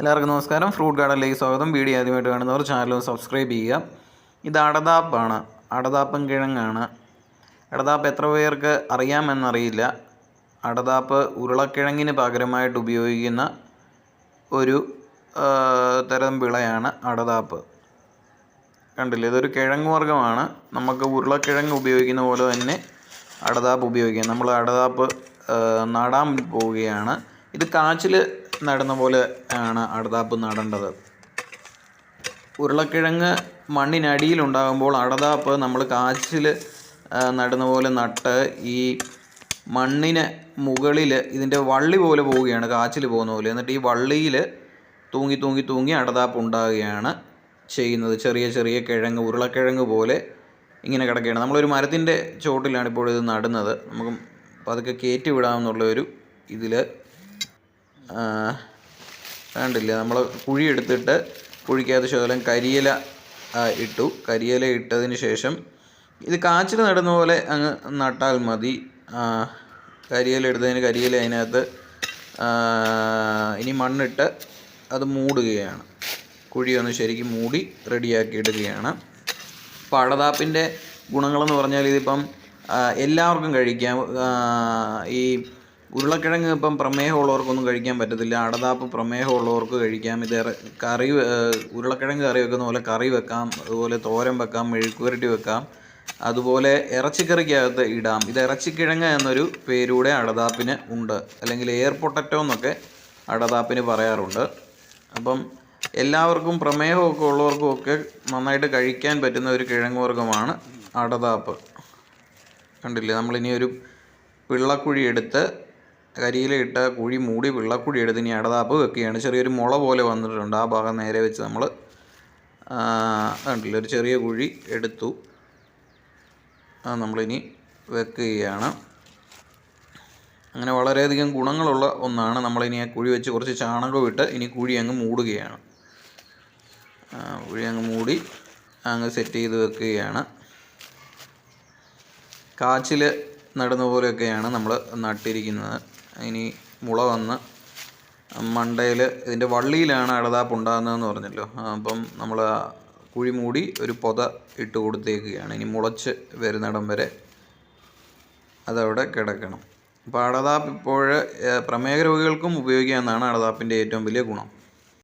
എല്ലാവർക്കും നമസ്കാരം. ഫ്രൂട്ട് ഗാർഡനിലേക്ക് സ്വാഗതം. വീഡിയോ ആദ്യമായിട്ട് കാണുന്നവർ ചാനൽ സബ്സ്ക്രൈബ് ചെയ്യുക. ഇത് അടതാപ്പാണ്. അടതാപ്പൻ കിഴങ്ങാണ്. അടതാപ്പ് എത്ര പേർക്ക് അറിയാമെന്നറിയില്ല. അടതാപ്പ് ഉരുളക്കിഴങ്ങിന് പകരമായിട്ട് ഉപയോഗിക്കുന്ന ഒരു തരം വിളയാണ് അടതാപ്പ്. കണ്ടില്ല? ഇതൊരു കിഴങ്ങ് വർഗമാണ്. നമുക്ക് ഉരുളക്കിഴങ്ങ് ഉപയോഗിക്കുന്ന പോലെ തന്നെ അടതാപ്പ് ഉപയോഗിക്കാം. നമ്മൾ അടതാപ്പ് നടാൻ പോവുകയാണ്. ഇത് കാച്ചിൽ നടുന്ന പോലെ ആണ് അടതാപ്പ് നടേണ്ടത് ഉരുളക്കിഴങ്ങ് മണ്ണിനടിയിലുണ്ടാകുമ്പോൾ അടതാപ്പ് നമ്മൾ കാച്ചിൽ നടുന്ന പോലെ നട്ട് ഈ മണ്ണിന് മുകളിൽ ഇതിന്റെ വള്ളി പോലെ പോവുകയാണ് കാച്ചിൽ പോകുന്ന പോലെ. എന്നിട്ട് ഈ വള്ളിയിൽ തൂങ്ങി തൂങ്ങി തൂങ്ങി അടതാപ്പ് ഉണ്ടാകുകയാണ് ചെയ്യുന്നത്. ചെറിയ ചെറിയ കിഴങ്ങ് ഉരുളക്കിഴങ്ങ് പോലെ ഇങ്ങനെ കിടക്കുകയാണ്. നമ്മളൊരു മരത്തിന്റെ ചോട്ടിലാണ് ഇപ്പോൾ ഇത് നടുന്നത്. നമുക്ക് പതുക്കെ കയറ്റി വിടാമെന്നുള്ള ഒരു ഇതിൽ വേണ്ടില്ല നമ്മൾ കുഴി എടുത്തിട്ട് കുഴിക്കകത്ത് ശകലം കരിയില ഇട്ടു. കരിയില ഇട്ടതിന് ശേഷം ഇത് കാച്ചിൽ നടുന്ന പോലെ അങ്ങ് നട്ടാൽ മതി. കരിയില എടുത്തതിന് കരിയില അതിനകത്ത് ഇനി മണ്ണിട്ട് അത് മൂടുകയാണ്. കുഴി ഒന്ന് ശരിക്കും മൂടി റെഡിയാക്കി ഇടുകയാണ്. പടതാപ്പിന്റെ ഗുണങ്ങളെന്ന് പറഞ്ഞാൽ ഇതിപ്പം എല്ലാവർക്കും കഴിക്കാം. ഈ ഉരുളക്കിഴങ്ങ് ഇപ്പം പ്രമേഹമുള്ളവർക്കൊന്നും കഴിക്കാൻ പറ്റത്തില്ല. അടതാപ്പ് പ്രമേഹമുള്ളവർക്ക് കഴിക്കാം. ഇത് കറി ഉരുളക്കിഴങ്ങ് കറി വെക്കുന്ന പോലെ കറി വെക്കാം. അതുപോലെ തോരൻ വെക്കാം മെഴുക്കുവരട്ടി വെക്കാം. അതുപോലെ ഇറച്ചിക്കറിക്കകത്ത് ഇടാം. ഇത് ഇറച്ചിക്കിഴങ്ങ് എന്നൊരു പേരൂടെ അടതാപ്പിന് ഉണ്ട്. അല്ലെങ്കിൽ എയർ പൊട്ടറ്റോ എന്നൊക്കെ അടതാപ്പിന് പറയാറുണ്ട്. അപ്പം എല്ലാവർക്കും പ്രമേഹമൊക്കെ ഉള്ളവർക്കും ഒക്കെ നന്നായിട്ട് കഴിക്കാൻ പറ്റുന്ന ഒരു കിഴങ്ങ് വർഗമാണ് അടതാപ്പ്. കണ്ടില്ലേ? നമ്മളിനി ഒരു പിള്ളക്കുഴി എടുത്ത് കരിയില ഇട്ട കുഴി മൂടി വെള്ളക്കുഴി എടുത്ത് ഇനി അടതാപ്പ് വെക്കുകയാണ്. ചെറിയൊരു മുള പോലെ വന്നിട്ടുണ്ട്. ആ ഭാഗം നേരെ വെച്ച് നമ്മൾ കണ്ടില്ല? ഒരു ചെറിയ കുഴി എടുത്തു. അത് നമ്മളിനി വെക്കുകയാണ്. അങ്ങനെ വളരെയധികം ഗുണങ്ങളുള്ള ഒന്നാണ് നമ്മളിനി ആ കുഴി വെച്ച് കുറച്ച് ചാണകം ഇട്ട് ഇനി കുഴി അങ്ങ് മൂടുകയാണ്. കുഴി അങ്ങ് മൂടി അങ്ങ് സെറ്റ് ചെയ്ത് വെക്കുകയാണ്. കാച്ചിൽ നടുന്ന പോലെയൊക്കെയാണ് നമ്മൾ നട്ടിരിക്കുന്നത്. ഇനി മുള വന്ന് മണ്ടയിൽ ഇതിന്റെ വള്ളിയിലാണ് അടതാപ്പ് ഉണ്ടാകുന്നതെന്ന് പറഞ്ഞല്ലോ. അപ്പം നമ്മൾ കുഴി മൂടി ഒരു പൊത ഇട്ട് കൊടുത്തേക്കുകയാണ്. ഇനി മുളച്ച് വരുന്നിടം വരെ അതവിടെ കിടക്കണം. അപ്പോൾ അടതാപ്പ് ഇപ്പോൾ പ്രമേഹ രോഗികൾക്കും ഉപയോഗിക്കാവുന്നതാണ് അടതാപ്പിന്റെ ഏറ്റവും വലിയ ഗുണം.